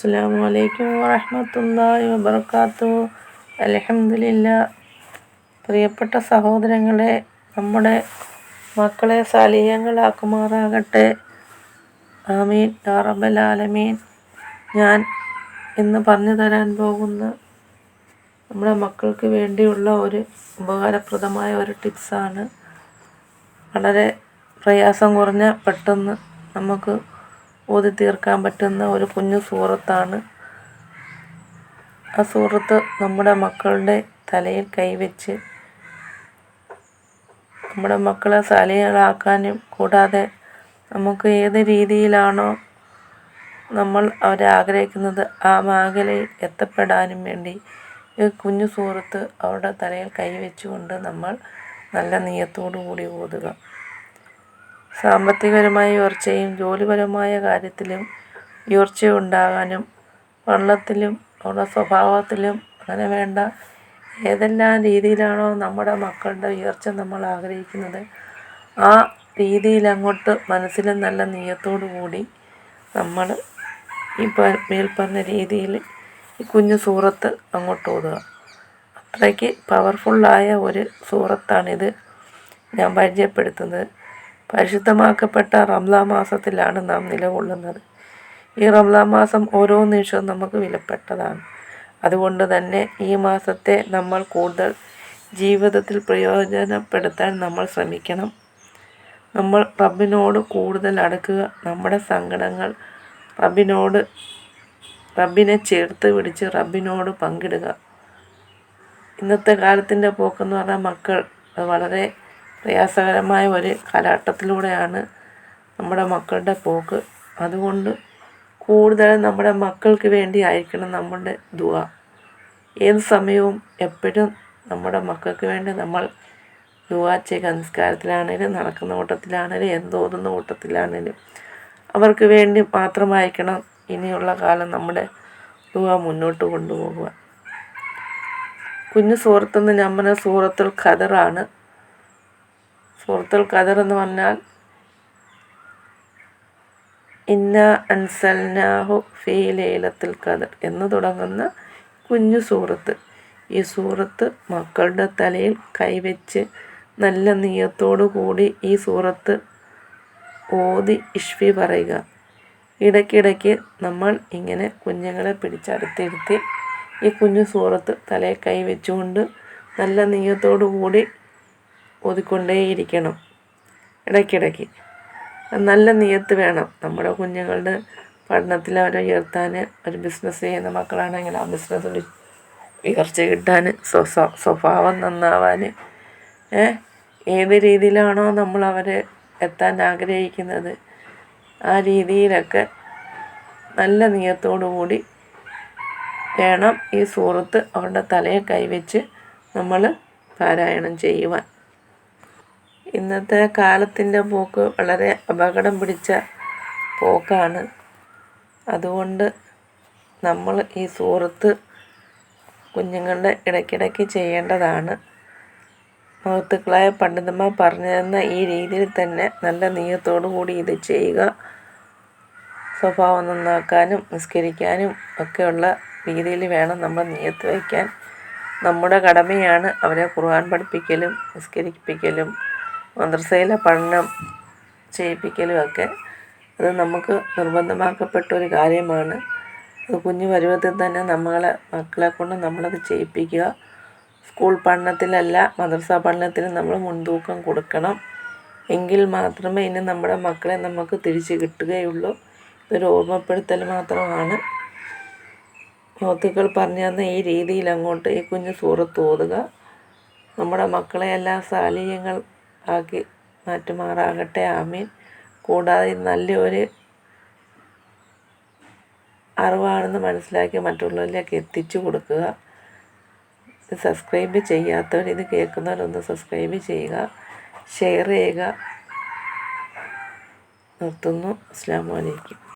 അസ്സാം വലൈക്കും വറഹമത്തല്ലാഹി വബർക്കാത്തു അലഹമില്ല പ്രിയപ്പെട്ട സഹോദരങ്ങളെ നമ്മുടെ മക്കളെ സലീഹങ്ങളാക്കുമാറാകട്ടെ ആമീൻ. ആറബൽ ആലമീൻ. ഞാൻ ഇന്ന് പറഞ്ഞു തരാൻ പോകുന്ന നമ്മുടെ മക്കൾക്ക് വേണ്ടിയുള്ള ഒരു ഉപകാരപ്രദമായ ഒരു ടിപ്സാണ്. വളരെ പ്രയാസം കുറഞ്ഞ പെട്ടെന്ന് നമുക്ക് ഓതി തീർക്കാൻ പറ്റുന്ന ഒരു കുഞ്ഞു സൂറത്താണ് ആ സൂറത്ത് നമ്മുടെ മക്കളുടെ തലയിൽ കൈവച്ച് നമ്മുടെ മക്കളെ സലീകളാക്കാനും കൂടാതെ നമുക്ക് ഏത് രീതിയിലാണോ നമ്മൾ അവരെ ആഗ്രഹിക്കുന്നത് ആ മേഖലയിൽ എത്തപ്പെടാനും വേണ്ടി ഈ കുഞ്ഞു സൂറത്ത് അവരുടെ തലയിൽ കൈവച്ചുകൊണ്ട് നമ്മൾ നല്ല നീയത്തോടു കൂടി ഓതുക. സാമ്പത്തികപരമായ ഉയർച്ചയും ജോലിപരമായ കാര്യത്തിലും ഉയർച്ച ഉണ്ടാകാനും വെള്ളത്തിലും അവരുടെ സ്വഭാവത്തിലും അങ്ങനെ വേണ്ട ഏതെല്ലാം രീതിയിലാണോ നമ്മുടെ മക്കളുടെ ഉയർച്ച നമ്മൾ ആഗ്രഹിക്കുന്നത് ആ രീതിയിൽ അങ്ങോട്ട് മനസ്സിലും നല്ല നീയത്തോടു കൂടി നമ്മൾ ഈ മേൽപ്പറഞ്ഞ രീതിയിൽ ഈ കുഞ്ഞു സൂറത്ത് അങ്ങോട്ട് ഓതുക. അത്രയ്ക്ക് പവർഫുള്ളായ ഒരു സൂറത്താണിത് ഞാൻ പരിചയപ്പെടുത്തുന്നത്. പരിശുദ്ധമാക്കപ്പെട്ട റംലാ മാസത്തിലാണ് നാം നിലകൊള്ളുന്നത്. ഈ റംലാ മാസം ഓരോ നിമിഷവും നമുക്ക് വിലപ്പെട്ടതാണ്. അതുകൊണ്ട് തന്നെ ഈ മാസത്തെ നമ്മൾ കൂടുതൽ ജീവിതത്തിൽ പ്രയോജനപ്പെടുത്താൻ നമ്മൾ ശ്രമിക്കണം. നമ്മൾ റബ്ബിനോട് കൂടുതൽ അടുക്കുക. നമ്മുടെ സങ്കടങ്ങൾ റബ്ബിനോട് റബ്ബിനെ ചേർത്ത് പിടിച്ച് റബ്ബിനോട് പങ്കിടുക. ഇന്നത്തെ കാലത്തിന്റെ പോക്കെന്ന് പറഞ്ഞാൽ മക്കൾ വളരെ പ്രയാസകരമായ ഒരു കാലഘട്ടത്തിലൂടെയാണ് നമ്മുടെ മക്കളുടെ പോക്ക്. അതുകൊണ്ട് കൂടുതലും നമ്മുടെ മക്കൾക്ക് വേണ്ടി ആയിരിക്കണം നമ്മുടെ ദുവ. ഏത് സമയവും എപ്പോഴും നമ്മുടെ മക്കൾക്ക് വേണ്ടി നമ്മൾ ദുവാ ചെയ്യുക. നിസ്കാരത്തിലാണേലും നടക്കുന്ന കൂട്ടത്തിലാണേലും എന്തോന്നുന്ന കൂട്ടത്തിലാണേലും അവർക്ക് വേണ്ടി മാത്രമായിരിക്കണം ഇനിയുള്ള കാലം നമ്മുടെ ദുവ മുന്നോട്ട് കൊണ്ടുപോകുക. കുഞ്ഞു സുഹൃത്തെന്ന് നമ്മൾ സൂറത്തുൽ ഖദറാണ്. സൂറത്തുൽ ഖദർ എന്ന് പറഞ്ഞാൽ ഇന്ന അൻസൽനാഹു ഫീ ലൈലത്തുൽ ഖദർ എന്ന് തുടങ്ങുന്ന കുഞ്ഞു സൂറത്ത്. ഈ സൂറത്ത് മക്കളുടെ തലയിൽ കൈവച്ച് നല്ല നീയത്തോടു കൂടി ഈ സൂറത്ത് ഓതി ഇഷ്വി പറയുക. ഇടയ്ക്കിടയ്ക്ക് നമ്മൾ ഇങ്ങനെ കുഞ്ഞുങ്ങളെ പിടിച്ചടുത്തിരുത്തി ഈ കുഞ്ഞു സൂറത്ത് തലയിൽ കൈവച്ചുകൊണ്ട് നല്ല നീയത്തോടു കൂടി ഓതിക്കൊണ്ടേയിരിക്കണം. ഇടയ്ക്കിടയ്ക്ക്. നല്ല നിയത്ത് വേണം. നമ്മുടെ കുഞ്ഞുങ്ങളുടെ പഠനത്തിൽ അവരെ ഉയർത്താൻ ഒരു ബിസിനസ് ചെയ്യുന്ന മക്കളാണെങ്കിൽ ആ ബിസിനസ്സിൽ ഉയർച്ച കിട്ടാൻ സ്വഭാവം നന്നാവാൻ ഏത് രീതിയിലാണോ നമ്മൾ അവരെ എത്താൻ ആഗ്രഹിക്കുന്നത്. ആ രീതിയിലൊക്കെ നല്ല നിയത്തോടു കൂടി വേണം ഈ സുഹൃത്ത് അവരുടെ തലയെ കൈവച്ച് നമ്മൾ പാരായണം ചെയ്യുവാൻ. ഇന്നത്തെ കാലത്തിന്റെ പോക്ക് വളരെ അപകടം പിടിച്ച പോക്കാണ്. അതുകൊണ്ട് നമ്മൾ ഈ സുഹൃത്ത് കുഞ്ഞുങ്ങളുടെ ഇടയ്ക്കിടയ്ക്ക് ചെയ്യേണ്ടതാണ്. മഹത്തുക്കളായ പണ്ഡിതന്മാർ പറഞ്ഞു തന്ന ഈ രീതിയിൽ തന്നെ നല്ല നീയത്തോടു കൂടി ഇത് ചെയ്യുക. സ്വഭാവം നന്നാക്കാനും നിസ്കരിക്കാനും ഒക്കെയുള്ള രീതിയിൽ വേണം നമ്മൾ നീയത്ത് വയ്ക്കാൻ. നമ്മുടെ കടമയാണ് അവരെ ഖുർആൻ പഠിപ്പിക്കലും നിസ്കരിപ്പിക്കലും. മദ്രസയിലെ പഠനം ചെയ്യിപ്പിക്കലുമൊക്കെ അത് നമുക്ക് നിർബന്ധമാക്കപ്പെട്ട ഒരു കാര്യമാണ്. അത് കുഞ്ഞു പരുവത്തിൽ തന്നെ നമ്മളെ മക്കളെ കൊണ്ട് നമ്മളത് ചെയ്യിപ്പിക്കുക. സ്കൂൾ പഠനത്തിലല്ല മദ്രസ പഠനത്തിന് നമ്മൾ മുൻതൂക്കം കൊടുക്കണം. എങ്കിൽ മാത്രമേ ഇനി നമ്മുടെ മക്കളെ നമുക്ക് തിരിച്ച് കിട്ടുകയുള്ളൂ. ഇതൊരു ഓർമ്മപ്പെടുത്തൽ മാത്രമാണ്. മോത്തുക്കൾ പറഞ്ഞു തന്ന ഈ രീതിയിൽ അങ്ങോട്ട് ഈ കുഞ്ഞു സൂറത്ത് ഓതുക. നമ്മുടെ മക്കളെ എല്ലാ സാലീയങ്ങൾ ആക്കി മാറ്റുമാറാകട്ടെ ആമീൻ. കൂടാതെ നല്ലൊരു അറിവാണെന്ന് മനസ്സിലാക്കി മറ്റുള്ളവരിലേക്ക് എത്തിച്ചു കൊടുക്കുക. സബ്സ്ക്രൈബ് ചെയ്യാത്തവർ ഇത് കേൾക്കുന്നവരൊന്ന് സബ്സ്ക്രൈബ് ചെയ്യുക ഷെയർ ചെയ്യുക. നിർത്തുന്നു. അസ്സാം വലൈക്കും